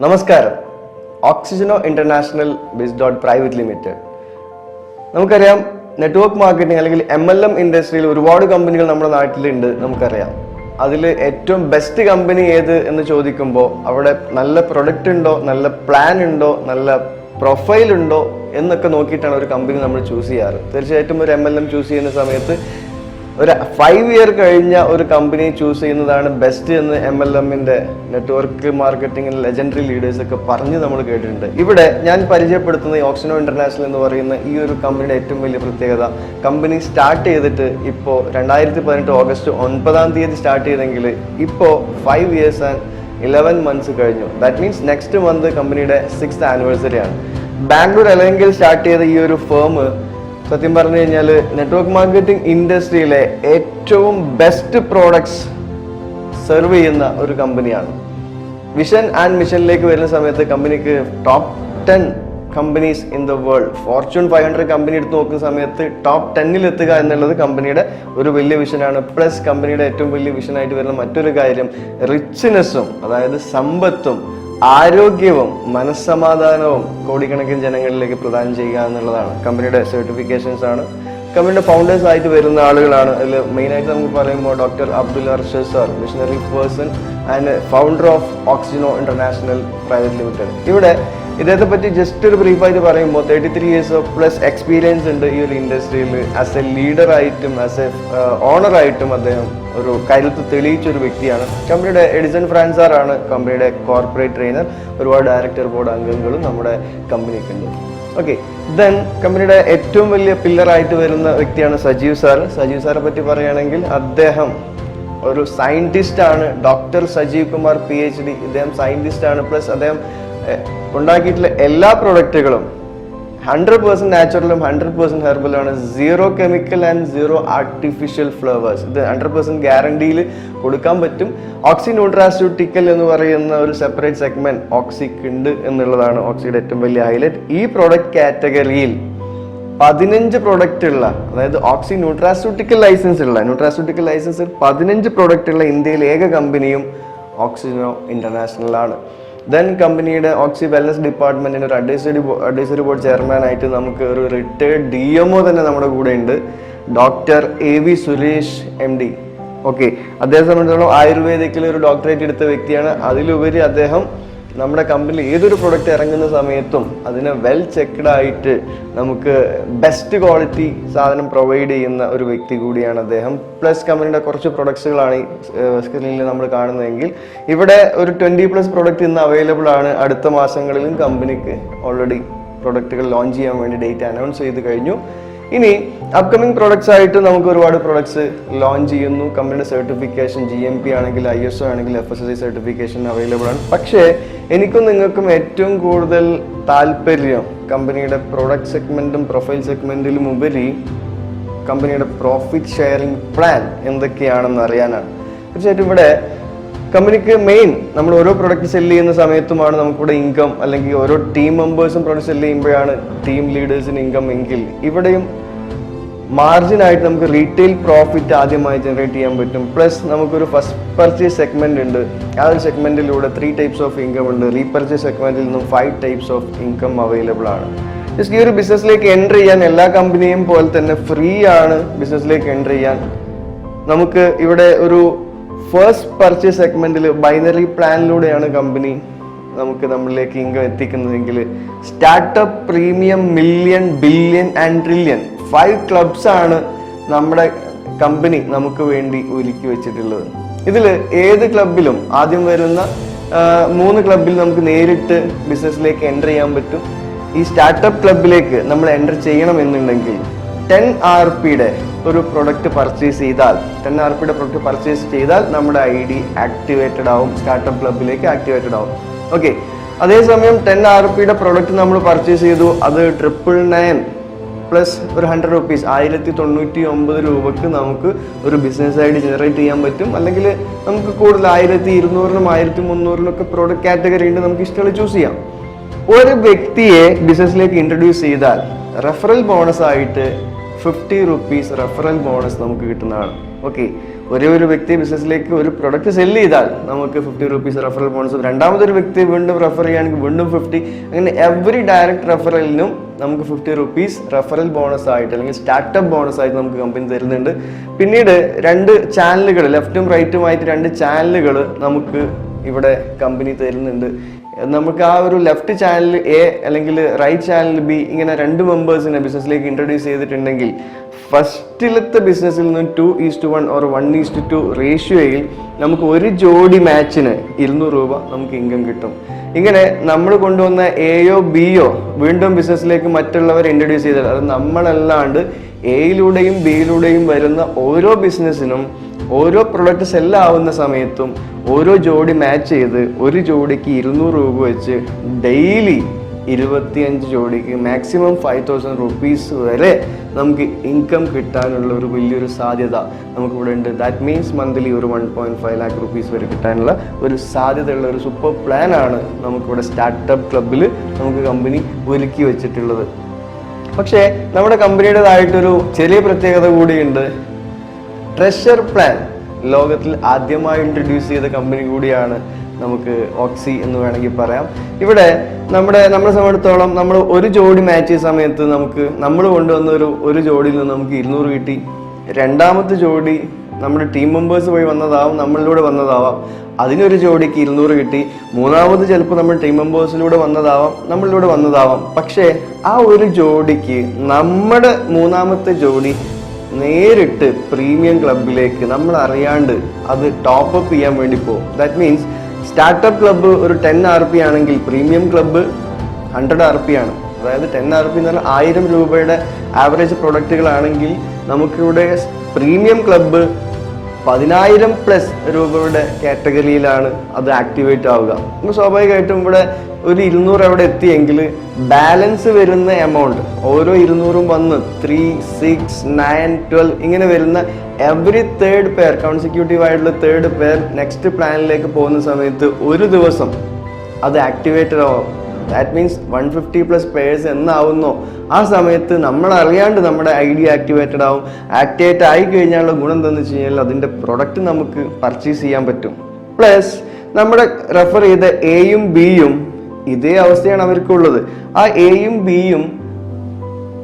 നമസ്കാരം. Oxygeno international biz dot private limited. നമുക്കറിയാം network marketing അല്ലെങ്കിൽ എം എൽ എം ഇൻഡസ്ട്രിയിൽ ഒരുപാട് കമ്പനികൾ നമ്മുടെ നാട്ടിലുണ്ട് നമുക്കറിയാം. അതിൽ ഏറ്റവും ബെസ്റ്റ് കമ്പനി ഏത് എന്ന് ചോദിക്കുമ്പോൾ അവിടെ നല്ല പ്രൊഡക്റ്റ് ഉണ്ടോ നല്ല പ്ലാൻ ഉണ്ടോ നല്ല പ്രൊഫൈൽ ഉണ്ടോ എന്നൊക്കെ നോക്കിയിട്ടാണ് ഒരു കമ്പനി നമ്മൾ ചൂസ് ചെയ്യാറ്. തീർച്ചയായിട്ടും ഒരു എം എൽ എം ചൂസ് ചെയ്യുന്ന സമയത്ത് ഒരു ഫൈവ് ഇയർ കഴിഞ്ഞ ഒരു കമ്പനി ചൂസ് ചെയ്യുന്നതാണ് ബെസ്റ്റ് എന്ന് എം എൽ എമ്മിന്റെ നെറ്റ്വർക്ക് മാർക്കറ്റിംഗിൽ ലെജൻഡറി ലീഡേഴ്സ് ഒക്കെ പറഞ്ഞ് നമ്മൾ കേട്ടിട്ടുണ്ട്. ഇവിടെ ഞാൻ പരിചയപ്പെടുത്തുന്ന ഓക്സിനോ ഇന്റർനാഷണൽ എന്ന് പറയുന്ന ഈ ഒരു കമ്പനിയുടെ ഏറ്റവും വലിയ പ്രത്യേകത. കമ്പനി സ്റ്റാർട്ട് ചെയ്തിട്ട് ഇപ്പോൾ രണ്ടായിരത്തി പതിനെട്ട് ഓഗസ്റ്റ് ഒൻപതാം തീയതി സ്റ്റാർട്ട് ചെയ്തെങ്കിൽ ഇപ്പോൾ five years and eleven months കഴിഞ്ഞു. ദാറ്റ് മീൻസ് നെക്സ്റ്റ് മന്ത് കമ്പനിയുടെ സിക്സ് ആനിവേഴ്സറി ആണ്. ബാംഗ്ലൂർ അല്ലെങ്കിൽ സ്റ്റാർട്ട് ചെയ്ത ഈ ഒരു ഫേം സത്യം പറഞ്ഞു കഴിഞ്ഞാൽ നെറ്റ്വർക്ക് മാർക്കറ്റിംഗ് ഇൻഡസ്ട്രിയിലെ ഏറ്റവും ബെസ്റ്റ് പ്രോഡക്ട്സ് സെർവ് ചെയ്യുന്ന ഒരു കമ്പനിയാണ് വിഷൻ ആൻഡ് മിഷനിലേക്ക് വരുന്ന സമയത്ത് കമ്പനിക്ക് top ten companies in the world fortune five hundred company എടുത്ത് നോക്കുന്ന സമയത്ത് ടോപ്പ് ടെന്നിൽ എത്തുക എന്നുള്ളത് കമ്പനിയുടെ ഒരു വലിയ വിഷനാണ് പ്ലസ് കമ്പനിയുടെ ഏറ്റവും വലിയ വിഷനായിട്ട് വരുന്ന മറ്റൊരു കാര്യം റിച്ച്നെസ്സും അതായത് സമ്പത്തും ആരോഗ്യവും മനസ്സമാധാനവും കോടിക്കണക്കിന് ജനങ്ങളിലേക്ക് പ്രദാനം ചെയ്യുക എന്നുള്ളതാണ്. കമ്പനിയുടെ സർട്ടിഫിക്കേഷൻസ് ആണ്. കമ്പനിയുടെ ഫൗണ്ടേഴ്സ് ആയിട്ട് വരുന്ന ആളുകളാണ്. അതിൽ മെയിനായിട്ട് നമുക്ക് പറയുമ്പോൾ doctor Abdul Arshad sir missionary person and founder of Oxygeno international private limited ഇവിടെ ഇദ്ദേഹത്തെ പറ്റി ജസ്റ്റ് ഒരു ബ്രീഫായിട്ട് പറയുമ്പോൾ thirty three years of plus experience ഉണ്ട് ഈ ഒരു ഇൻഡസ്ട്രിയിൽ ആസ് എ ലീഡർ ആയിട്ടും ആസ് എ ഓണർ ആയിട്ടും അദ്ദേഹം ഒരു കരുത്ത് തെളിയിച്ച ഒരു വ്യക്തിയാണ്. കമ്പനിയുടെ എഡിസൺ ഫ്രാൻസാറാണ് കമ്പനിയുടെ കോർപ്പറേറ്റ് ട്രെയിനർ ഒരുപാട് ഡയറക്ടർ ബോർഡ് അംഗങ്ങളും നമ്മുടെ കമ്പനിക്ക് ഉണ്ട്. ഓക്കെ ദെൻ കമ്പനിയുടെ ഏറ്റവും വലിയ പില്ലറായിട്ട് വരുന്ന വ്യക്തിയാണ് സജീവ് സാർ. സജീവ് സാറെ പറ്റി പറയുകയാണെങ്കിൽ അദ്ദേഹം ഒരു സയന്റിസ്റ്റ് ആണ്. Doctor Sajeev Kumar P H D ഇദ്ദേഹം സയന്റിസ്റ്റ് ആണ്. പ്ലസ് അദ്ദേഹം ഉണ്ടാക്കിയിട്ടുള്ള എല്ലാ പ്രൊഡക്റ്റുകളും ഹൺഡ്രഡ് പേഴ്സെന്റ് നാച്ചുറലും hundred percent ഹെർബലാണ് zero chemical and zero artificial flavours ഇത് ഹൺഡ്രഡ് പേഴ്സെന്റ് ഗ്യാരണ്ടിയിൽ കൊടുക്കാൻ പറ്റും. ഓക്സി ന്യൂട്രാസ്യൂട്ടിക്കൽ എന്ന് പറയുന്ന ഒരു സെപ്പറേറ്റ് സെഗ്മെന്റ് ഓക്സിക്ക് ഉണ്ട് എന്നുള്ളതാണ് ഓക്സിയുടെ ഏറ്റവും വലിയ ഹൈലൈറ്റ് ഈ പ്രോഡക്റ്റ് കാറ്റഗറിയിൽ പതിനഞ്ച് പ്രൊഡക്റ്റ് ഉള്ള അതായത് ഓക്സി ന്യൂട്രാസ്യൂട്ടിക്കൽ ലൈസൻസ് ഉള്ള ന്യൂട്രാസ്യൂട്ടിക്കൽ ലൈസൻസ് പതിനഞ്ച് പ്രൊഡക്റ്റ് ഉള്ള ഇന്ത്യയിലെ ഏക കമ്പനിയും ഓക്സിജനോ ഇന്റർനാഷണൽ ആണ്. ദെൻ കമ്പനിയുടെ ഓക്സി വെൽനസ് ഡിപ്പാർട്ട്മെന്റിന്റെ ഒരു അഡ്വൈസറി അഡ്വൈസറി ബോർഡ് ചെയർമാൻ ആയിട്ട് നമുക്ക് ഒരു റിട്ടയർഡ് ഡി എംഒ തന്നെ നമ്മുടെ കൂടെ ഉണ്ട് doctor A V Suresh M D okay അദ്ദേഹത്തെ സംബന്ധിച്ചിടത്തോളം ആയുർവേദിക്കിൽ ഒരു ഡോക്ടറേറ്റ് എടുത്ത വ്യക്തിയാണ്. അതിലുപരി അദ്ദേഹം നമ്മുടെ കമ്പനിയിൽ ഏതൊരു പ്രൊഡക്റ്റ് ഇറങ്ങുന്ന സമയത്തും അതിനെ വെൽ ചെക്ക്ഡ് ആയിട്ട് നമുക്ക് ബെസ്റ്റ് ക്വാളിറ്റി സാധനം പ്രൊവൈഡ് ചെയ്യുന്ന ഒരു വ്യക്തി കൂടിയാണ് അദ്ദേഹം. പ്ലസ് കമ്പനിയുടെ കുറച്ച് പ്രൊഡക്ട്സുകളാണ് ഈ സ്ക്രീനിൽ നമ്മൾ കാണുന്നതെങ്കിൽ ഇവിടെ ഒരു ട്വന്റി പ്ലസ് പ്രൊഡക്റ്റ് ഇന്ന് അവൈലബിൾ ആണ്. അടുത്ത മാസങ്ങളിലും കമ്പനിക്ക് ഓൾറെഡി പ്രൊഡക്റ്റുകൾ ലോഞ്ച് ചെയ്യാൻ വേണ്ടി ഡേറ്റ് അനൗൺസ് ചെയ്ത് കഴിഞ്ഞു. ഇനി അപ്കമിങ് പ്രൊഡക്ട്സ് ആയിട്ട് നമുക്ക് ഒരുപാട് പ്രൊഡക്ട്സ് ലോഞ്ച് ചെയ്യുന്നു. കമ്പനിയുടെ സർട്ടിഫിക്കേഷൻ ജി എം പി ആണെങ്കിൽ ഐ എസ് ഒ ആണെങ്കിൽ F S S I certification available ആണ്. പക്ഷേ എനിക്കും നിങ്ങൾക്കും ഏറ്റവും കൂടുതൽ താല്പര്യം കമ്പനിയുടെ പ്രൊഡക്റ്റ് സെഗ്മെന്റും പ്രൊഫൈൽ സെഗ്മെന്റിലും ഉപരി കമ്പനിയുടെ പ്രോഫിറ്റ് ഷെയറിംഗ് പ്ലാൻ എന്തൊക്കെയാണെന്ന് അറിയാനാണ്. തീർച്ചയായിട്ടും ഇവിടെ കമ്പനിക്ക് മെയിൻ നമ്മൾ ഓരോ പ്രൊഡക്റ്റ് സെൽ ചെയ്യുന്ന സമയത്തുമാണ് നമുക്കിവിടെ ഇൻകം അല്ലെങ്കിൽ ഓരോ ടീം മെമ്പേഴ്സും പ്രൊഡക്റ്റ് സെൽ ചെയ്യുമ്പോഴാണ് ടീം ലീഡേഴ്സിന് ഇൻകം എങ്കിൽ ഇവിടെയും മാർജിൻ ആയിട്ട് നമുക്ക് റീറ്റെയിൽ പ്രോഫിറ്റ് ആദ്യമായി ജനറേറ്റ് ചെയ്യാൻ പറ്റും. പ്ലസ് നമുക്കൊരു ഫസ്റ്റ് പർച്ചേസ് സെഗ്മെന്റ് ഉണ്ട്. ആ ഒരു സെഗ്മെന്റിലൂടെ ത്രീ ടൈപ്സ് ഓഫ് ഇൻകം ഉണ്ട്. റീപർച്ചേസ് സെഗ്മെന്റിൽ നിന്നും five types of income available ആണ്. ജസ്റ്റ് ഈ ഒരു ബിസിനസ്സിലേക്ക് എന്റർ ചെയ്യാൻ എല്ലാ കമ്പനിയും പോലെ തന്നെ ഫ്രീ ആണ് ബിസിനസ്സിലേക്ക് എന്റർ ചെയ്യാൻ. നമുക്ക് ഇവിടെ ഒരു ഫസ്റ്റ് പർച്ചേസ് സെഗ്മെന്റിൽ ബൈനറി പ്ലാനിലൂടെയാണ് കമ്പനി നമുക്ക് നമ്മളിലേക്ക് income എത്തിക്കുന്നതെങ്കിൽ startup premium million billion and trillion five clubs ആണ് നമ്മുടെ കമ്പനി നമുക്ക് വേണ്ടി ഒരുക്കി വെച്ചിട്ടുള്ളത്. ഇതിൽ ഏത് ക്ലബിലും ആദ്യം വരുന്ന മൂന്ന് ക്ലബിൽ നമുക്ക് നേരിട്ട് ബിസിനസ്സിലേക്ക് എന്റർ ചെയ്യാൻ പറ്റും. ഈ സ്റ്റാർട്ടപ്പ് ക്ലബിലേക്ക് നമ്മൾ എന്റർ ചെയ്യണമെന്നുണ്ടെങ്കിൽ ടെൻ ആർ പിയുടെ ഒരു പ്രൊഡക്റ്റ് പർച്ചേസ് ചെയ്താൽ ടെൻ ആർ പിയുടെ പ്രൊഡക്റ്റ് പർച്ചേസ് ചെയ്താൽ നമ്മുടെ ഐ ഡി ആക്ടിവേറ്റഡ് ആവും സ്റ്റാർട്ടപ്പ് ക്ലബിലേക്ക് ആക്ടിവേറ്റഡ് ആവും. ഓക്കെ അതേസമയം ടെൻ ആർ പിയുടെ പ്രൊഡക്റ്റ് നമ്മൾ പർച്ചേസ് ചെയ്തു. അത് ട്രിപ്പിൾ നയൻ പ്ലസ് ഒരു ഹൺഡ്രഡ് റുപ്പീസ് ആയിരത്തി തൊണ്ണൂറ്റി ഒമ്പത് രൂപക്ക് നമുക്ക് ഒരു ബിസിനസ് ഐ ഡി ജനറേറ്റ് ചെയ്യാൻ പറ്റും. അല്ലെങ്കിൽ നമുക്ക് കൂടുതൽ ആയിരത്തി ഇരുന്നൂറിനും ആയിരത്തി മുന്നൂറിനൊക്കെ പ്രോഡക്റ്റ് കാറ്റഗറി ഉണ്ട് നമുക്ക് ഇഷ്ടമുള്ള ചൂസ് ചെയ്യാം. ഒരു വ്യക്തിയെ ബിസിനസ്സിലേക്ക് ഇൻട്രൊഡ്യൂസ് ചെയ്താൽ റെഫറൽ ബോണസ് ആയിട്ട് ഫിഫ്റ്റി റുപ്പീസ് റെഫറൽ ബോണസ് നമുക്ക് കിട്ടുന്നതാണ്. ഓക്കെ ഒരേ ഒരു വ്യക്തി ബിസിനസ്സിലേക്ക് ഒരു പ്രൊഡക്റ്റ് സെൽ ചെയ്താൽ നമുക്ക് ഫിഫ്റ്റി റുപ്പീസ് റെഫറൽ ബോണസും രണ്ടാമതൊരു വ്യക്തി വീണ്ടും റെഫർ ചെയ്യുകയാണെങ്കിൽ വീണ്ടും ഫിഫ്റ്റി അങ്ങനെ എവറി ഡയറക്റ്റ് റെഫറലിനും നമുക്ക് ഫിഫ്റ്റി റുപ്പീസ് റെഫറൽ ബോണസ് ആയിട്ട് അല്ലെങ്കിൽ സ്റ്റാർട്ടപ്പ് ബോണസ് ആയിട്ട് നമുക്ക് കമ്പനി തരുന്നുണ്ട്. പിന്നീട് രണ്ട് ചാനലുകൾ ലെഫ്റ്റും റൈറ്റും ആയിട്ട് രണ്ട് ചാനലുകൾ നമുക്ക് ഇവിടെ കമ്പനി തരുന്നുണ്ട്. നമുക്ക് ആ ഒരു ലെഫ്റ്റ് ചാനൽ എ അല്ലെങ്കിൽ റൈറ്റ് ചാനൽ ബി ഇങ്ങനെ രണ്ട് മെമ്പേഴ്സിനെ ബിസിനസ്സിലേക്ക് ഇൻട്രൊഡ്യൂസ് ചെയ്തിട്ടുണ്ടെങ്കിൽ ഫസ്റ്റിലത്തെ ബിസിനസ്സിൽ നിന്ന് two is to one or one is to two റേഷ്യോയിൽ നമുക്ക് ഒരു ജോഡി മാച്ചിന് ഇരുന്നൂറ് രൂപ നമുക്ക് ഇൻകം കിട്ടും. ഇങ്ങനെ നമ്മൾ കൊണ്ടുവന്ന എയോ ബിയോ വീണ്ടും ബിസിനസ്സിലേക്ക് മറ്റുള്ളവരെ ഇൻട്രൊഡ്യൂസ് ചെയ്താൽ അത് നമ്മളല്ലാണ്ട് എയിലൂടെയും ബിയിലൂടെയും വരുന്ന ഓരോ ബിസിനസ്സിനും ഓരോ പ്രൊഡക്റ്റ് സെല്ലാവുന്ന സമയത്തും ഓരോ ജോഡി മാച്ച് ചെയ്ത് ഒരു ജോഡിക്ക് ഇരുന്നൂറ് രൂപ വെച്ച് ഡെയിലി ഇരുപത്തിയഞ്ച് ജോഡിക്ക് മാക്സിമം ഫൈവ് തൗസൻഡ് റുപ്പീസ് വരെ നമുക്ക് ഇൻകം കിട്ടാനുള്ള ഒരു വലിയൊരു സാധ്യത നമുക്കിവിടെ ഉണ്ട്. ദാറ്റ് മീൻസ് മന്ത്ലി ഒരു one point five lakh rupees വരെ കിട്ടാനുള്ള ഒരു സാധ്യതയുള്ള ഒരു സൂപ്പർ പ്ലാൻ ആണ് നമുക്കിവിടെ സ്റ്റാർട്ടപ്പ് ക്ലബിൽ നമുക്ക് കമ്പനി ഒരുക്കി വെച്ചിട്ടുള്ളത്. പക്ഷേ നമ്മുടെ കമ്പനിയുടേതായിട്ടൊരു ചെറിയ പ്രത്യേകത കൂടിയുണ്ട്. ട്രഷർ പ്ലാൻ ലോകത്തിൽ ആദ്യമായി ഇൻട്രൊഡ്യൂസ് ചെയ്ത കമ്പനി കൂടിയാണ് നമുക്ക് ഓക്സി എന്ന് വേണമെങ്കിൽ പറയാം. ഇവിടെ നമ്മുടെ നമ്മളെ സംബന്ധിച്ചിടത്തോളം നമ്മൾ ഒരു ജോഡി മാച്ച് സമയത്ത് നമുക്ക് നമ്മൾ കൊണ്ടുവന്ന ഒരു ഒരു ജോഡിയിൽ നിന്ന് നമുക്ക് ഇരുന്നൂറ് കിട്ടി. രണ്ടാമത്തെ ജോഡി നമ്മുടെ ടീം മെമ്പേഴ്സ് പോയി വന്നതാവും നമ്മളിലൂടെ വന്നതാവാം. അതിനൊരു ജോഡിക്ക് ഇരുന്നൂറ് കിട്ടി. മൂന്നാമത് ചിലപ്പോൾ നമ്മൾ ടീം മെമ്പേഴ്സിലൂടെ വന്നതാവാം നമ്മളിലൂടെ വന്നതാവാം. പക്ഷേ ആ ഒരു ജോഡിക്ക് നമ്മുടെ മൂന്നാമത്തെ ജോഡി നേരിട്ട് പ്രീമിയം ക്ലബിലേക്ക് നമ്മൾ അറിയാണ്ട് അത് ടോപ്പ് അപ്പ് ചെയ്യാൻ വേണ്ടി പോകും. ദാറ്റ് മീൻസ് സ്റ്റാർട്ടപ്പ് ക്ലബ്ബ് ഒരു ടെൻ ആർ പി ആണെങ്കിൽ premium club hundred R P ആണ്. അതായത് ടെൻ ആർ പി എന്ന് പറഞ്ഞാൽ ആയിരം രൂപയുടെ ആവറേജ് പ്രൊഡക്റ്റുകളാണെങ്കിൽ നമുക്കിവിടെ പ്രീമിയം ക്ലബ്ബ് പതിനായിരം പ്ലസ് രൂപയുടെ കാറ്റഗറിയിലാണ് അത് ആക്ടിവേറ്റ് ആവുക. അപ്പോൾ സ്വാഭാവികമായിട്ടും ഇവിടെ ഒരു ഇരുന്നൂറ് അവിടെ എത്തിയെങ്കിൽ ബാലൻസ് വരുന്ന എമൗണ്ട് ഓരോ ഇരുന്നൂറും വന്ന് ത്രീ സിക്സ് നയൻ ട്വൽവ് ഇങ്ങനെ വരുന്ന എവറി തേർഡ് പെയർ കോൺസിക്യൂട്ടീവ് ആയിട്ടുള്ള തേർഡ് പെയർ നെക്സ്റ്റ് പ്ലാനിലേക്ക് പോകുന്ന സമയത്ത് ഒരു ദിവസം അത് ആക്ടിവേറ്റഡ് ആവും. That means one fifty plus pairs എന്നാവുന്നോ. ആ സമയത്ത് നമ്മൾ അറിയാണ്ട് നമ്മുടെ ഡി ആക്ടിവേറ്റഡ് ആവും. ആക്ടിവേറ്റ് ആയി കഴിഞ്ഞാലുള്ള ഗുണം എന്താണെന്ന് വെച്ച് കഴിഞ്ഞാൽ അതിന്റെ പ്രൊഡക്റ്റ് നമുക്ക് പർച്ചേസ് ചെയ്യാൻ പറ്റും. പ്ലസ് നമ്മുടെ റെഫർ ചെയ്ത എയും ബിയും ഇതേ അവസ്ഥയാണ് അവർക്കുള്ളത്. ആ എയും ബിയും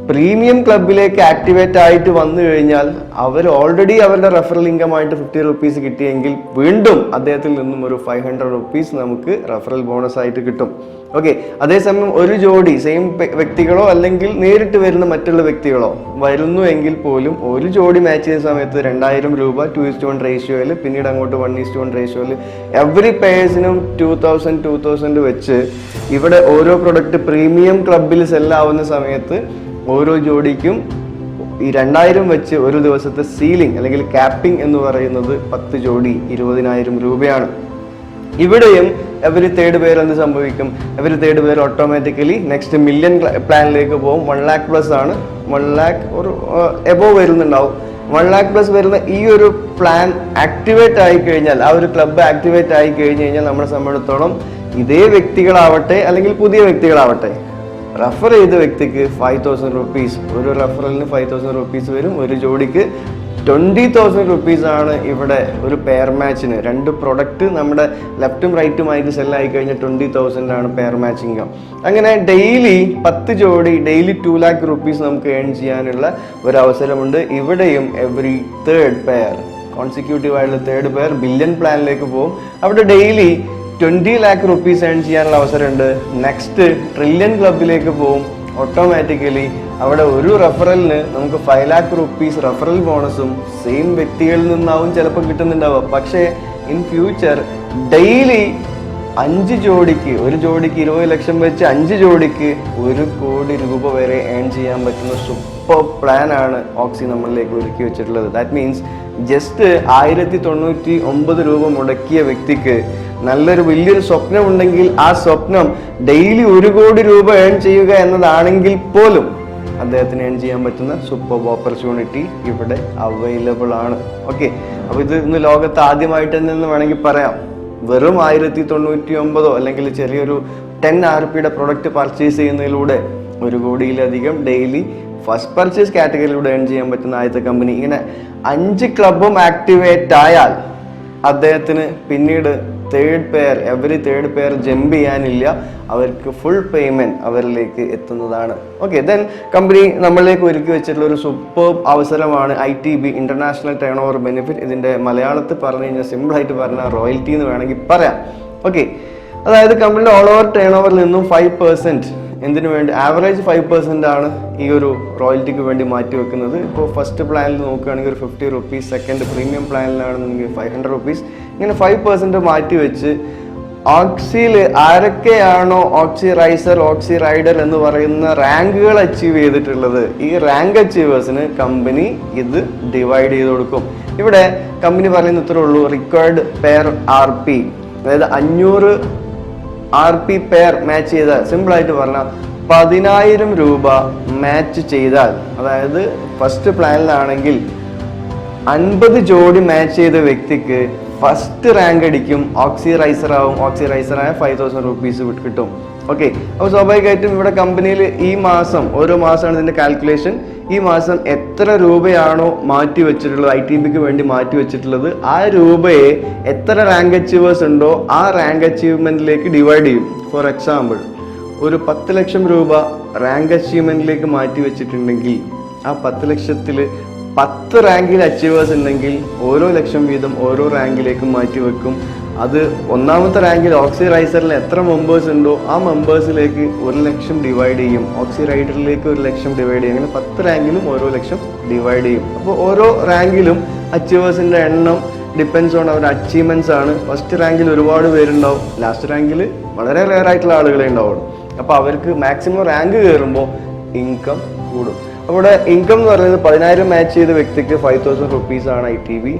പ്രീമിയം ക്ലബിലേക്ക് ആക്ടിവേറ്റ് ആയിട്ട് വന്നു കഴിഞ്ഞാൽ അവർ ഓൾറെഡി അവരുടെ റെഫറൽ ഇൻകം ആയിട്ട് ഫിഫ്റ്റി റുപ്പീസ് കിട്ടിയെങ്കിൽ വീണ്ടും അദ്ദേഹത്തിൽ നിന്നും ഒരു ഫൈവ് ഹൺഡ്രഡ് റുപ്പീസ് നമുക്ക് റെഫറൽ ബോണസ് ആയിട്ട് കിട്ടും. ഓക്കെ അതേസമയം ഒരു ജോഡി സെയിം വ്യക്തികളോ അല്ലെങ്കിൽ നേരിട്ട് വരുന്ന മറ്റുള്ള വ്യക്തികളോ വരുന്നു എങ്കിൽ പോലും ഒരു ജോഡി മാച്ച് ചെയ്യുന്ന സമയത്ത് രണ്ടായിരം രൂപ ടു ഇസ്റ്റ് വൺ റേഷ്യോയിൽ പിന്നീട് അങ്ങോട്ട് വൺ ഇസ്റ്റ് വൺ റേഷ്യോയിൽ എവറി പേഴ്സിനും ടു തൗസൻഡ് ടു തൗസൻഡ് വെച്ച് ഇവിടെ ഓരോ പ്രൊഡക്റ്റ് പ്രീമിയം ക്ലബിൽ സെല്ലാവുന്ന സമയത്ത് ഓരോ ജോഡിക്കും ഈ രണ്ടായിരം വെച്ച് ഒരു ദിവസത്തെ സീലിംഗ് അല്ലെങ്കിൽ ക്യാപ്പിംഗ് എന്ന് പറയുന്നത് പത്ത് ജോഡി ഇരുപതിനായിരം രൂപയാണ്. ഇവിടെയും അവർ തേർഡ് പേർ എന്ത് സംഭവിക്കും? അവർ തേർഡ് പേർ ഓട്ടോമാറ്റിക്കലി നെക്സ്റ്റ് മില്യൺ പ്ലാനിലേക്ക് പോകും. വൺ ലാക്ക് പ്ലസ് ആണ്. വൺ ലാക്ക് ഒരു എബോവ് വരുന്നുണ്ടാവും. വൺ ലാക്ക് പ്ലസ് വരുന്ന ഈ ഒരു പ്ലാൻ ആക്ടിവേറ്റ് ആയി കഴിഞ്ഞാൽ ആ ഒരു ക്ലബ്ബ് ആക്ടിവേറ്റ് ആയി കഴിഞ്ഞ് കഴിഞ്ഞാൽ നമ്മളെ സംബന്ധിച്ചിടത്തോളം ഇതേ വ്യക്തികളാവട്ടെ അല്ലെങ്കിൽ പുതിയ വ്യക്തികളാവട്ടെ റെഫർ ചെയ്ത വ്യക്തിക്ക് ഫൈവ് തൗസൻഡ് റുപ്പീസ് ഒരു റെഫറലിന് ഫൈവ് തൗസൻഡ് റുപ്പീസ് വരും ഒരു ജോഡിക്ക് ട്വന്റി തൗസൻഡ് റുപ്പീസ് ആണ് ഇവിടെ ഒരു പെയർ മാച്ചിന് രണ്ട് പ്രൊഡക്റ്റ് നമ്മുടെ ലെഫ്റ്റും റൈറ്റുമായിട്ട് സെല്ലായി കഴിഞ്ഞാൽ ട്വന്റി തൗസൻഡ് ആണ് പെയർ മാച്ച് ഇൻകം അങ്ങനെ ഡെയിലി പത്ത് ജോഡി ഡെയിലി ടു ലാക്ക് റുപ്പീസ് നമുക്ക് ഏൺ ചെയ്യാനുള്ള ഒരു അവസരമുണ്ട് ഇവിടെയും എവറി തേർഡ് പെയർ കോൺസിക്യൂട്ടീവ് ആയിട്ടുള്ള തേർഡ് പെയർ ബില്യൺ പ്ലാനിലേക്ക് പോകും അവിടെ daily twenty lakh rupees earn ചെയ്യാനുള്ള അവസരമുണ്ട്. നെക്സ്റ്റ് ട്രില്യൺ ക്ലബിലേക്ക് പോകും ഓട്ടോമാറ്റിക്കലി അവിടെ ഒരു റെഫറലിന് നമുക്ക് ഫൈവ് ലാക്ക് റുപ്പീസ് റെഫറൽ ബോണസും സെയിം വ്യക്തികളിൽ നിന്നാവും ചിലപ്പോൾ കിട്ടുന്നുണ്ടാവുക. പക്ഷേ ഇൻ ഫ്യൂച്ചർ ഡെയിലി അഞ്ച് ജോഡിക്ക് ഒരു ജോഡിക്ക് ഇരുപത് ലക്ഷം വെച്ച് അഞ്ച് ജോഡിക്ക് ഒരു കോടി രൂപ വരെ ഏൺ ചെയ്യാൻ പറ്റുന്ന സൂപ്പർ പ്ലാൻ ആണ് ഓക്സി നമ്മളിലേക്ക് ഒരുക്കി വെച്ചിട്ടുള്ളത്. ദാറ്റ് മീൻസ് ജസ്റ്റ് ആയിരത്തി തൊണ്ണൂറ്റി ഒമ്പത് രൂപ മുടക്കിയ വ്യക്തിക്ക് നല്ലൊരു വലിയൊരു സ്വപ്നം ഉണ്ടെങ്കിൽ ആ സ്വപ്നം ഡെയിലി ഒരു കോടി രൂപ ഏൺ ചെയ്യുക എന്നതാണെങ്കിൽ പോലും അദ്ദേഹത്തിന് ഏൺ ചെയ്യാൻ പറ്റുന്ന സൂപ്പർ ഓപ്പർച്യൂണിറ്റി ഇവിടെ അവൈലബിൾ ആണ്. ഓക്കെ അപ്പോൾ ഇത് ഇന്ന് ലോകത്ത് ആദ്യമായിട്ട് എന്ന് വേണമെങ്കിൽ പറയാം. വെറും ആയിരത്തി തൊണ്ണൂറ്റി ഒമ്പതോ അല്ലെങ്കിൽ ചെറിയൊരു ടെൻ ആർ പിയുടെ പ്രൊഡക്റ്റ് പർച്ചേസ് ചെയ്യുന്നതിലൂടെ ഒരു കോടിയിലധികം ഡെയിലി ഫസ്റ്റ് പർച്ചേസ് കാറ്റഗറിയിലൂടെ ഏൺ ചെയ്യാൻ പറ്റുന്ന ആദ്യത്തെ കമ്പനി ഇങ്ങനെ അഞ്ച് ക്ലബും ആക്ടിവേറ്റ് ആയാൽ അദ്ദേഹത്തിന് പിന്നീട് third pair every third pair jump ചെയ്യാനില്ല. അവർക്ക് ഫുൾ പേയ്മെന്റ് അവരിലേക്ക് എത്തുന്നതാണ്. ഓക്കെ ദെൻ കമ്പനി നമ്മളിലേക്ക് ഒരുക്കി വെച്ചിട്ടുള്ള ഒരു സൂപ്പർ അവസരമാണ് I T B international turnover benefit ഇതിന്റെ മലയാളത്തിൽ പറഞ്ഞു കഴിഞ്ഞാൽ സിമ്പിൾ ആയിട്ട് പറഞ്ഞാൽ റോയൽറ്റി എന്ന് വേണമെങ്കിൽ പറയാം. ഓക്കെ അതായത് കമ്പനിയുടെ ഓൾ ഓവർ ടേൺ ഓവറിൽ നിന്നും ഫൈവ് പെർസെന്റ് എന്തിനു വേണ്ടി? ആവറേജ് ഫൈവ് പെർസെന്റ് ആണ് ഈ ഒരു റോയൽറ്റിക്ക് വേണ്ടി മാറ്റി വെക്കുന്നത്. ഇപ്പോൾ ഫസ്റ്റ് പ്ലാനിൽ നോക്കുകയാണെങ്കിൽ ഒരു ഫിഫ്റ്റി റുപ്പീസ് സെക്കൻഡ് പ്രീമിയം പ്ലാനിലാണെന്നുണ്ടെങ്കിൽ ഫൈവ് ഹൺഡ്രഡ് റുപ്പീസ് ഇങ്ങനെ ഫൈവ് പെർസെന്റ് മാറ്റി വെച്ച് ഓക്സിയിൽ ആരൊക്കെയാണോ ഓക്സി റൈസർ ഓക്സി റൈഡർ എന്ന് പറയുന്ന റാങ്കുകൾ അച്ചീവ് ചെയ്തിട്ടുള്ളത്. ഈ റാങ്ക് അച്ചീവേഴ്സിന് കമ്പനി ഇത് ഡിവൈഡ് ചെയ്ത് കൊടുക്കും. ഇവിടെ കമ്പനി പറയുന്ന ഇത്രേ ഉള്ളൂ റിക്വയർഡ് പെയർ ആർ പി അതായത് അഞ്ഞൂറ് ആർ പി പെയർ മാച്ച് ചെയ്താൽ സിമ്പിൾ ആയിട്ട് പറഞ്ഞാൽ പതിനായിരം രൂപ മാച്ച് ചെയ്താൽ അതായത് ഫസ്റ്റ് പ്ലാനിലാണെങ്കിൽ അൻപത് ജോഡി മാച്ച് ചെയ്ത വ്യക്തിക്ക് ഫസ്റ്റ് റാങ്ക് അടിക്കും ഓക്സി റൈസർ ആവും ഓക്സി ആയ ഫൈവ് തൗസൻഡ് റുപ്പീസ് കിട്ടും. ഓക്കെ അപ്പോൾ സ്വാഭാവികമായിട്ടും ഇവിടെ കമ്പനിയിൽ ഈ മാസം ഓരോ മാസമാണ് ഇതിന്റെ കാൽക്കുലേഷൻ ഈ മാസം എത്ര രൂപയാണോ മാറ്റി വെച്ചിട്ടുള്ളത് ഐ ടി ബിക്ക് വേണ്ടി മാറ്റി വെച്ചിട്ടുള്ളത് ആ രൂപയെ എത്ര റാങ്ക് അച്ചീവേഴ്സ് ഉണ്ടോ ആ റാങ്ക് അച്ചീവ്മെന്റിലേക്ക് ഡിവൈഡ് ചെയ്യും. ഫോർ എക്സാമ്പിൾ ഒരു പത്ത് ലക്ഷം രൂപ റാങ്ക് അച്ചീവ്മെന്റിലേക്ക് മാറ്റി വെച്ചിട്ടുണ്ടെങ്കിൽ ആ പത്ത് ലക്ഷത്തിൽ പത്ത് റാങ്കിൽ അച്ചീവേഴ്സ് ഉണ്ടെങ്കിൽ ഓരോ ലക്ഷം വീതം ഓരോ റാങ്കിലേക്കും മാറ്റി വെക്കും. അത് ഒന്നാമത്തെ റാങ്കിൽ ഓക്സിറൈസറിൽ എത്ര മെമ്പേഴ്സ് ഉണ്ടോ ആ മെമ്പേഴ്സിലേക്ക് ഒരു ലക്ഷം ഡിവൈഡ് ചെയ്യും. ഓക്സി റൈഡറിലേക്ക് ഒരു ലക്ഷം ഡിവൈഡ് ചെയ്യും. അങ്ങനെ പത്ത് റാങ്കിലും ഓരോ ലക്ഷം ഡിവൈഡ് ചെയ്യും. അപ്പോൾ ഓരോ റാങ്കിലും അച്ചീവേഴ്സിന്റെ എണ്ണം ഡിപ്പെൻസ് ഓൺ അവരുടെ അച്ചീവ്മെന്റ്സ് ആണ്. ഫസ്റ്റ് റാങ്കിൽ ഒരുപാട് പേരുണ്ടാവും. ലാസ്റ്റ് റാങ്കിൽ വളരെ റെയർ ആയിട്ടുള്ള ആളുകളെ ഉണ്ടാവുള്ളൂ. അപ്പോൾ അവർക്ക് മാക്സിമം റാങ്ക് കയറുമ്പോൾ ഇൻകം കൂടും. ഇവിടെ ഇൻകം എന്ന് പറയുന്നത് പതിനായിരം മാച്ച് ചെയ്ത വ്യക്തിക്ക് ഫൈവ് തൗസൻഡ് റുപ്പീസ് ആണ് ഐ ടി ബി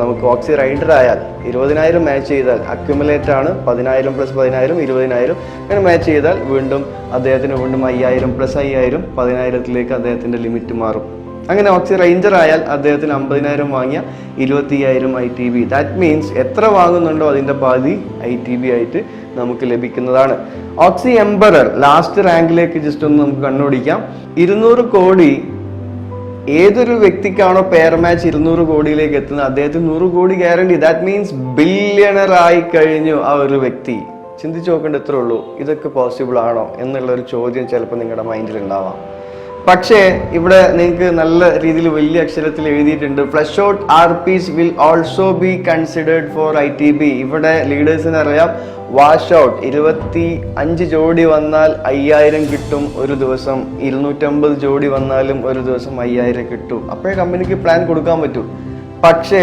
നമുക്ക് ഓക്സി റൈഡർ ആയാൽ ഇരുപതിനായിരം മാച്ച് ചെയ്താൽ അക്യുമുലേറ്റ് ആണ്. പതിനായിരം പ്ലസ് പതിനായിരം ഇരുപതിനായിരം. അങ്ങനെ മാച്ച് ചെയ്താൽ വീണ്ടും അദ്ദേഹത്തിന് വീണ്ടും അയ്യായിരം പ്ലസ് അയ്യായിരം പതിനായിരത്തിലേക്ക് അദ്ദേഹത്തിന്റെ ലിമിറ്റ് മാറും. അങ്ങനെ ഓക്സി റേഞ്ചർ ആയാൽ അദ്ദേഹത്തിന് അമ്പതിനായിരം വാങ്ങിയ ഇരുപത്തി അയ്യായിരം I T B that means എത്ര വാങ്ങുന്നുണ്ടോ അതിന്റെ പാതി ഐ ടി ബി ആയിട്ട് നമുക്ക് ലഭിക്കുന്നതാണ്. ഓക്സി എംബറർ ലാസ്റ്റ് റാങ്കിലേക്ക് ജസ്റ്റ് ഒന്ന് നമുക്ക് കണ്ണുപിടിക്കാം ഇരുന്നൂറ് കോടി ഏതൊരു വ്യക്തിക്കാണോ പെയർ മാച്ച് ഇരുന്നൂറ് കോടിയിലേക്ക് എത്തുന്നത്? അദ്ദേഹത്തിന് നൂറ് കോടി ഗ്യാരണ്ടി ദാറ്റ് മീൻസ് ബില്യണർ ആയി കഴിഞ്ഞു ആ ഒരു വ്യക്തി. ചിന്തിച്ചു നോക്കേണ്ട ഇത്രേ ഉള്ളൂ. ഇതൊക്കെ പോസിബിൾ ആണോ? എന്നുള്ള ഒരു ചോദ്യം ചിലപ്പോൾ നിങ്ങളുടെ മൈൻഡിൽ ഉണ്ടാവാം. പക്ഷേ ഇവിടെ നിങ്ങൾക്ക് നല്ല രീതിയിൽ വലിയ അക്ഷരത്തിൽ എഴുതിയിട്ടുണ്ട്. Flush out R Ps will also be considered for I T B ഇവിടെ ലീഡേഴ്സിന് അറിയാം വാഷ് ഔട്ട് ഇരുപത്തി അഞ്ച് ജോഡി വന്നാൽ അയ്യായിരം കിട്ടും ഒരു ദിവസം. ഇരുന്നൂറ്റമ്പത് ജോഡി വന്നാലും ഒരു ദിവസം അയ്യായിരം കിട്ടും. അപ്പോഴേ കമ്പനിക്ക് പ്ലാൻ കൊടുക്കാൻ പറ്റും. പക്ഷേ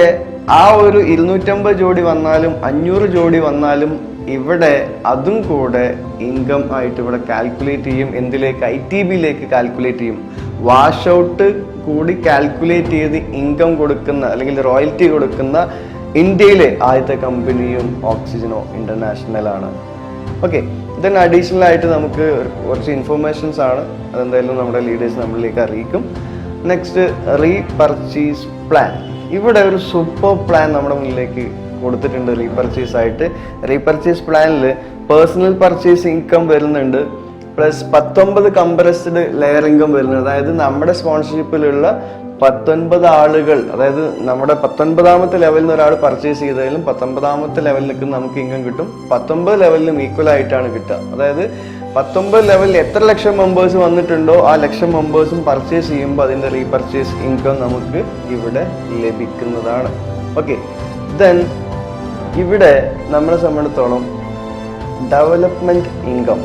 ആ ഒരു ഇരുന്നൂറ്റമ്പത് ജോഡി വന്നാലും അഞ്ഞൂറ് ജോഡി വന്നാലും ഇവിടെ അതും കൂടെ ഇൻകം ആയിട്ട് ഇവിടെ കാൽക്കുലേറ്റ് ചെയ്യും എന്തിലേക്ക്? ഐ ടി ബിയിലേക്ക് കാൽക്കുലേറ്റ് ചെയ്യും. വാഷ് ഔട്ട് കൂടി കാൽക്കുലേറ്റ് ചെയ്ത് ഇൻകം കൊടുക്കുന്ന അല്ലെങ്കിൽ റോയൽറ്റി കൊടുക്കുന്ന ഇന്ത്യയിലെ ആദ്യത്തെ കമ്പനിയും ഓക്സിജനോ ഇന്റർനാഷണൽ ആണ്. ഓക്കെ ദെൻ അഡീഷണൽ ആയിട്ട് നമുക്ക് കുറച്ച് ഇൻഫർമേഷൻസ് ആണ്. അതെന്തായാലും നമ്മുടെ ലീഡേഴ്സ് നമ്മളിലേക്ക് അറിയിക്കും. നെക്സ്റ്റ് റീ റീപർച്ചേസ് പ്ലാൻ ഇവിടെ ഒരു സൂപ്പർ പ്ലാൻ നമ്മുടെ മുന്നിലേക്ക് കൊടുത്തിട്ടുണ്ട് റീപർച്ചേസ് ആയിട്ട്. റീപർച്ചേസ് പ്ലാനിൽ പേഴ്സണൽ പർച്ചേസ് ഇൻകം വരുന്നുണ്ട്. പ്ലസ് പത്തൊമ്പത് കംപ്രസ്ഡ് ലെയർ ഇൻകം വരുന്നുണ്ട്. അതായത് നമ്മുടെ സ്പോൺസർഷിപ്പിലുള്ള പത്തൊൻപത് ആളുകൾ അതായത് നമ്മുടെ പത്തൊൻപതാമത്തെ ലെവലിൽ നിന്ന് ഒരാൾ പർച്ചേസ് ചെയ്താലും പത്തൊമ്പതാമത്തെ ലെവലിൽ നിൽക്കുന്ന നമുക്ക് ഇൻകം കിട്ടും. പത്തൊമ്പത് ലെവലിലും ഈക്വൽ ആയിട്ടാണ് കിട്ടുക. അതായത് പത്തൊമ്പത് ലെവലിൽ എത്ര ലക്ഷം മെമ്പേഴ്സ് വന്നിട്ടുണ്ടോ ആ ലക്ഷം മെമ്പേഴ്സും പർച്ചേസ് ചെയ്യുമ്പോൾ അതിന്റെ റീപർച്ചേസ് ഇൻകം നമുക്ക് ഇവിടെ ലഭിക്കുന്നതാണ്. ഓക്കെ ദെൻ ഇവിടെ നമ്മളെ സംബന്ധിച്ചിടത്തോളം ഡെവലപ്മെന്റ് ഇൻകം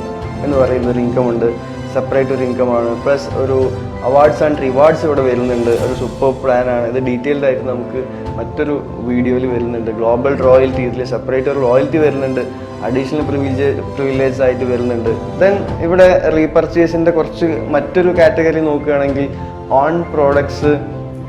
എന്ന് പറയുന്ന ഒരു ഇൻകം ഉണ്ട്. സെപ്പറേറ്റ് ഒരു ഇൻകം ആണ്. പ്ലസ് ഒരു അവാർഡ്സ് ആൻഡ് റിവാർഡ്സ് ഇവിടെ വരുന്നുണ്ട്. ഒരു സൂപ്പർ പ്ലാനാണ് ഇത് ഡീറ്റെയിൽഡ് ആയിട്ട് നമുക്ക് മറ്റൊരു വീഡിയോയിൽ വരുന്നുണ്ട്. ഗ്ലോബൽ റോയൽറ്റി ഇതിൽ സെപ്പറേറ്റ് ഒരു റോയൽറ്റി വരുന്നുണ്ട്. അഡീഷണൽ പ്രിവിലേജ് പ്രിവിലേജ് ആയിട്ട് വരുന്നുണ്ട്. ദെൻ ഇവിടെ റീപർച്ചേസിന്റെ കുറച്ച് മറ്റൊരു കാറ്റഗറി നോക്കുകയാണെങ്കിൽ ഓൺ പ്രോഡക്ട്സ്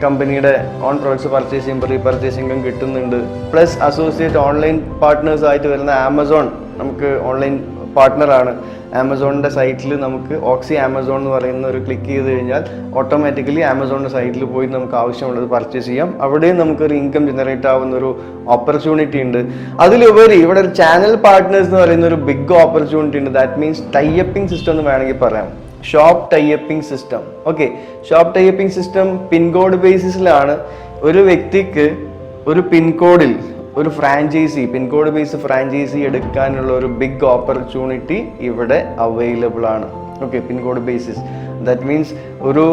കമ്പനിയുടെ ഓൺ പ്രോഡക്ട്സ് പർച്ചേസ് ചെയ്യുമ്പോൾ റീപർച്ചേസിംഗും കിട്ടുന്നുണ്ട്. പ്ലസ് അസോസിയേറ്റ് ഓൺലൈൻ പാർട്ട്നേഴ്സ് ആയിട്ട് വരുന്ന ആമസോൺ നമുക്ക് ഓൺലൈൻ പാർട്ട്ണറാണ് ആമസോണിന്റെ സൈറ്റിൽ നമുക്ക് ഓക്സി ആമസോൺ എന്ന് പറയുന്ന ഒരു ക്ലിക്ക് ചെയ്ത് കഴിഞ്ഞാൽ ഓട്ടോമാറ്റിക്കലി ആമസോണിന്റെ സൈറ്റിൽ പോയി നമുക്ക് ആവശ്യമുള്ളത് പർച്ചേസ് ചെയ്യാം. അവിടെയും നമുക്കൊരു ഇൻകം ജനറേറ്റ് ആവുന്ന ഒരു ഓപ്പർച്യൂണിറ്റി ഉണ്ട്. അതിലുപരി ഇവിടെ ഒരു ചാനൽ പാർട്ട്നേഴ്സ് എന്ന് പറയുന്ന ഒരു ബിഗ് ഓപ്പർച്യൂണിറ്റി ഉണ്ട്. ദാറ്റ് മീൻസ് ടൈപ്പിംഗ് സിസ്റ്റം എന്ന് വേണമെങ്കിൽ പറയാം. Shop typing system okay shop typing system pin code ബേസിസിലാണ് ഒരു വ്യക്തിക്ക് ഒരു പിൻകോഡിൽ ഒരു ഫ്രാഞ്ചൈസി പിൻകോഡ് ബേസ് ഫ്രാഞ്ചൈസി എടുക്കാനുള്ള ഒരു ബിഗ് ഓപ്പർച്യൂണിറ്റി ഇവിടെ അവൈലബിൾ ആണ്. Okay pin code basis that means ഒരു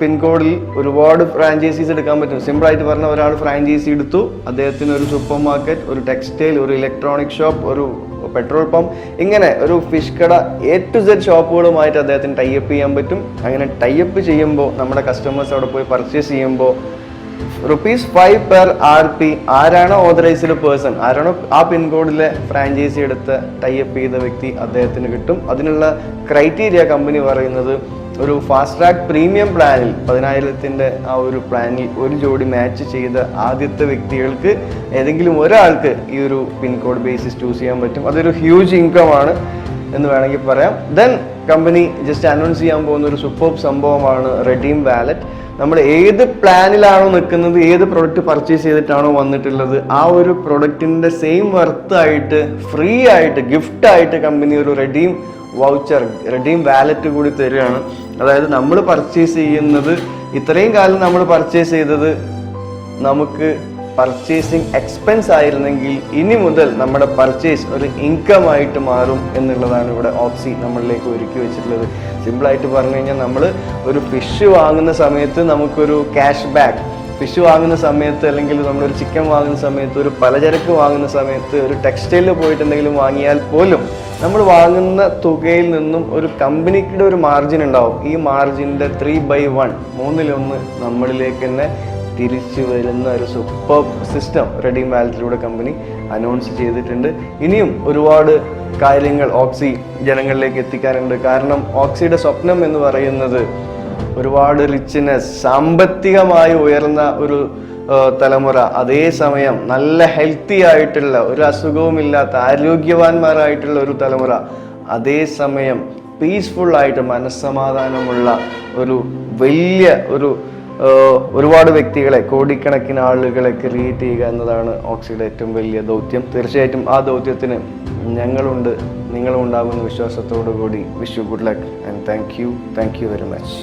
പിൻകോഡിൽ ഒരുപാട് ഫ്രാഞ്ചൈസീസ് എടുക്കാൻ പറ്റും. സിമ്പിളായിട്ട് പറഞ്ഞ ഒരാൾ ഫ്രാഞ്ചൈസി എടുത്തു അദ്ദേഹത്തിന് ഒരു സൂപ്പർ മാർക്കറ്റ് ഒരു ടെക്സ്റ്റൈൽ ഒരു ഇലക്ട്രോണിക് ഷോപ്പ് ഒരു പെട്രോൾ പമ്പ് ഇങ്ങനെ ഒരു ഫിഷ് കട എ ടു സെഡ് ഷോപ്പുകളുമായിട്ട് അദ്ദേഹത്തിന് ടൈപ്പ് ചെയ്യാൻ പറ്റും. അങ്ങനെ ടൈപ്പ് ചെയ്യുമ്പോൾ നമ്മുടെ കസ്റ്റമേഴ്സ് അവിടെ പോയി പർച്ചേസ് ചെയ്യുമ്പോൾ rupees five per R P ആരാണോ ഓതറൈസ്ഡ് പേഴ്സൺ ആരാണോ ആ പിൻകോഡിലെ ഫ്രാഞ്ചൈസി എടുത്ത് ടൈപ്പ് ചെയ്ത വ്യക്തി അദ്ദേഹത്തിന് കിട്ടും. അതിനുള്ള ക്രൈറ്റീരിയ കമ്പനി പറയുന്നത് ഒരു ഫാസ്റ്റ് ട്രാക്ക് പ്രീമിയം പ്ലാനിൽ പതിനായിരത്തിന്റെ ആ ഒരു പ്ലാനിൽ ഒരു ജോഡി മാച്ച് ചെയ്ത ആദ്യത്തെ വ്യക്തികൾക്ക് ഏതെങ്കിലും ഒരാൾക്ക് ഈ ഒരു പിൻകോഡ് ബേസിസ് ചൂസ് ചെയ്യാൻ പറ്റും. അതൊരു ഹ്യൂജ് ഇൻകം ആണ് എന്ന് വേണമെങ്കിൽ പറയാം. ദെൻ കമ്പനി ജസ്റ്റ് അനൗൺസ് ചെയ്യാൻ പോകുന്ന ഒരു സൂപ്പർ സംഭവമാണ് റെഡീം വാലറ്റ് നമ്മൾ ഏത് പ്ലാനിലാണോ നിൽക്കുന്നത് ഏത് പ്രൊഡക്റ്റ് പർച്ചേസ് ചെയ്തിട്ടാണോ വന്നിട്ടുള്ളത് ആ ഒരു പ്രൊഡക്റ്റിന്റെ സെയിം വർത്ത് ആയിട്ട് ഫ്രീ ആയിട്ട് ഗിഫ്റ്റ് ആയിട്ട് കമ്പനി ഒരു റെഡീം വൗച്ചർ റെഡീം വാലറ്റ് കൂടി തരികയാണ്. അതായത് നമ്മൾ പർച്ചേസ് ചെയ്യുന്നത് ഇത്രയും കാലം നമ്മൾ പർച്ചേസ് ചെയ്തത് നമുക്ക് പർച്ചേസിങ് എക്സ്പെൻസ് ആയിരുന്നെങ്കിൽ ഇനി മുതൽ നമ്മുടെ പർച്ചേസ് ഒരു ഇൻകം ആയിട്ട് മാറും എന്നുള്ളതാണ് ഇവിടെ ഓപ്സി നമ്മളിലേക്ക് ഒരുക്കി വെച്ചിട്ടുള്ളത്. സിമ്പിളായിട്ട് പറഞ്ഞു കഴിഞ്ഞാൽ നമ്മൾ ഒരു ഫിഷ് വാങ്ങുന്ന സമയത്ത് നമുക്കൊരു ക്യാഷ് ബാക്ക് ഫിഷ് വാങ്ങുന്ന സമയത്ത് അല്ലെങ്കിൽ നമ്മളൊരു ചിക്കൻ വാങ്ങുന്ന സമയത്ത് ഒരു പലചരക്ക് വാങ്ങുന്ന സമയത്ത് ഒരു ടെക്സ്റ്റൈലിൽ പോയിട്ട് എന്തെങ്കിലും വാങ്ങിയാൽ പോലും നമ്മൾ വാങ്ങുന്ന തുകയിൽ നിന്നും ഒരു കമ്പനിക്കിടെ ഒരു മാർജിൻ ഉണ്ടാവും. ഈ മാർജിന്റെ ത്രീ ബൈ വൺ മൂന്നിലൊന്ന് നമ്മളിലേക്ക് തന്നെ തിരിച്ചു വരുന്ന ഒരു സൂപ്പർ സിസ്റ്റം റെഡി വാലറ്റിലൂടെ കമ്പനി അനൗൺസ് ചെയ്തിട്ടുണ്ട്. ഇനിയും ഒരുപാട് കാര്യങ്ങൾ ഓക്സി ജനങ്ങളിലേക്ക് എത്തിക്കാനുണ്ട്. കാരണം ഓക്സിയുടെ സ്വപ്നം എന്ന് പറയുന്നത് ഒരുപാട് റിച്ച്നെസ് സാമ്പത്തികമായി ഉയർന്ന ഒരു തലമുറ. അതേസമയം നല്ല ഹെൽത്തി ആയിട്ടുള്ള ഒരു അസുഖവുമില്ലാത്ത ആരോഗ്യവാന്മാരായിട്ടുള്ള ഒരു തലമുറ. അതേസമയം പീസ്ഫുൾ ആയിട്ട് മനസ്സമാധാനമുള്ള ഒരു വലിയ ഒരു ഒരുപാട് വ്യക്തികളെ കോടിക്കണക്കിന് ആളുകളെ ക്രിയേറ്റ് ചെയ്യുക എന്നതാണ് ഓക്സിയുടെ ഏറ്റവും വലിയ ദൗത്യം. തീർച്ചയായിട്ടും ആ ദൗത്യത്തിന് ഞങ്ങളുണ്ട് നിങ്ങളും ഉണ്ടാകുന്ന വിശ്വാസത്തോടു കൂടി wish you good luck and thank you thank you very much